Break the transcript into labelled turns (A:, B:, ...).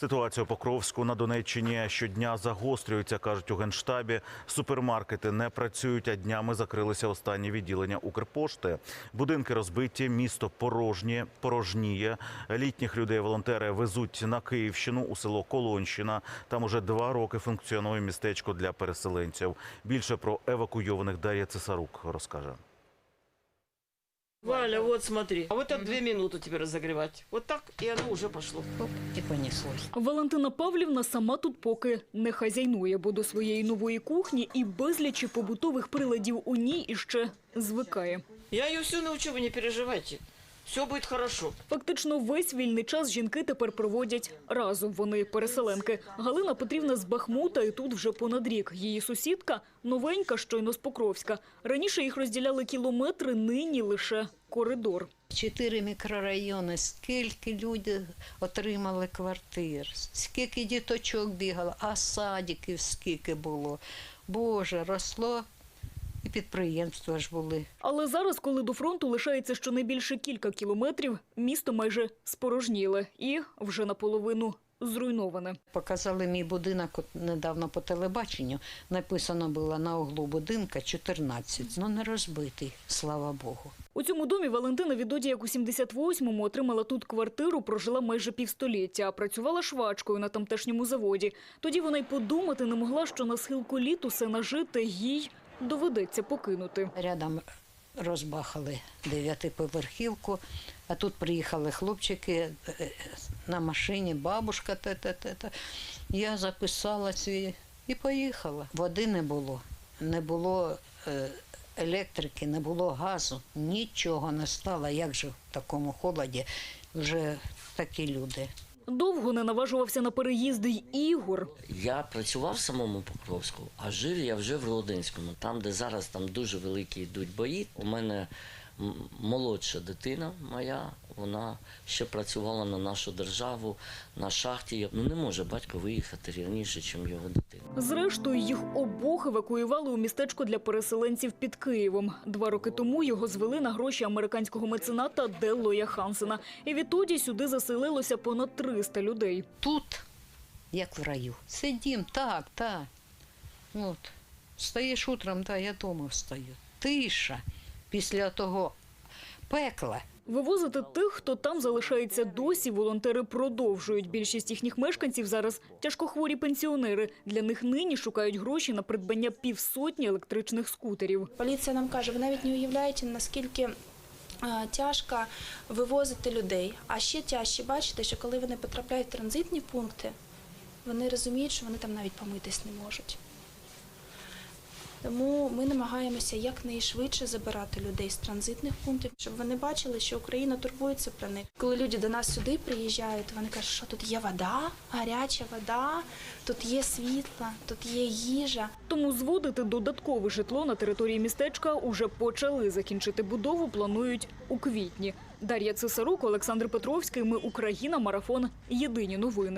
A: Ситуація у Покровську на Донеччині щодня загострюється, кажуть у генштабі. Супермаркети не працюють, а днями закрилися останні відділення Укрпошти. Будинки розбиті, місто порожнє, порожніє. Літніх людей волонтери везуть на Київщину у село Колонщина. Там уже два роки функціонує містечко для переселенців. Більше про евакуйованих Дар'я Цесарук розкаже.
B: Валя, вот смотри. А вот так две минуты тебе разогревать. Вот так, и оно уже пошло.
C: Оп, і понеслось.
D: Валентина Павлівна сама тут поки не хазяйнує, бо до своєї нової кухні і безлічі побутових приладів у ній іще звикає.
B: Я ее все научу, вы не переживайте. Все будет хорошо.
D: Фактично весь вільний час жінки тепер проводять разом. Вони переселенки. Галина Петрівна з Бахмута і тут вже понад рік. Її сусідка новенька, щойно з Покровська. Раніше їх розділяли кілометри, нині лише коридор.
C: Чотири мікрорайони, скільки люди отримали квартир, скільки діточок бігало, а садиків скільки було. Боже, росло і підприємства ж були.
D: Але зараз, коли до фронту лишається щонайбільше кілька кілометрів, місто майже спорожніле і вже наполовину зруйноване.
C: Показали мій будинок недавно по телебаченню. Написано було на углу будинка 14, ну не розбитий, слава Богу.
D: У цьому домі Валентина відоді, як у 78-му отримала тут квартиру, прожила майже півстоліття, а працювала швачкою на тамтешньому заводі. Тоді вона й подумати не могла, що на схилку літ усе нажите їй доведеться покинути.
C: Рядом розбахали дев'ятиповерхівку, а тут приїхали хлопчики е, на машині, бабушка та-та-та. Я записала свій і поїхала. Води не було, не було е, електрики, не було газу, нічого не стало. Як же в такому холоді вже такі люди.
D: Довго не наважувався на переїзди й Ігор.
E: Я працював в самому Покровську, а жив я вже в Родинському, там, де зараз там дуже великі йдуть бої. У мене молодша дитина моя, вона ще працювала на нашу державу на шахті. Ну не може батько виїхати раніше, ніж його дитина.
D: Зрештою, їх обох евакуювали у містечко для переселенців під Києвом. Два роки тому його звели на гроші американського мецената Деллоя Хансена. І відтоді сюди заселилося понад 300 людей.
C: Тут, як в раю, сидім, так, так. От. Встаєш утром, так, я вдома встаю. Тиша після того пекла.
D: Вивозити тих, хто там залишається досі, волонтери продовжують. Більшість їхніх мешканців зараз тяжкохворі пенсіонери. Для них нині шукають гроші на придбання півсотні електричних скутерів.
F: Поліція нам каже, ви навіть не уявляєте, наскільки е, тяжко вивозити людей. А ще тяжче бачите, що коли вони потрапляють в транзитні пункти, вони розуміють, що вони там навіть помитись не можуть. Тому ми намагаємося якнайшвидше забирати людей з транзитних пунктів, щоб вони бачили, що Україна турбується про них. Коли люди до нас сюди приїжджають, вони кажуть, що тут є вода, гаряча вода, тут є світло, тут є їжа.
D: Тому зводити додаткове житло на території містечка уже почали. Закінчити будову планують у квітні. Дар'я Цесарук, Олександр Петровський. Ми Україна. Марафон. Єдині новини.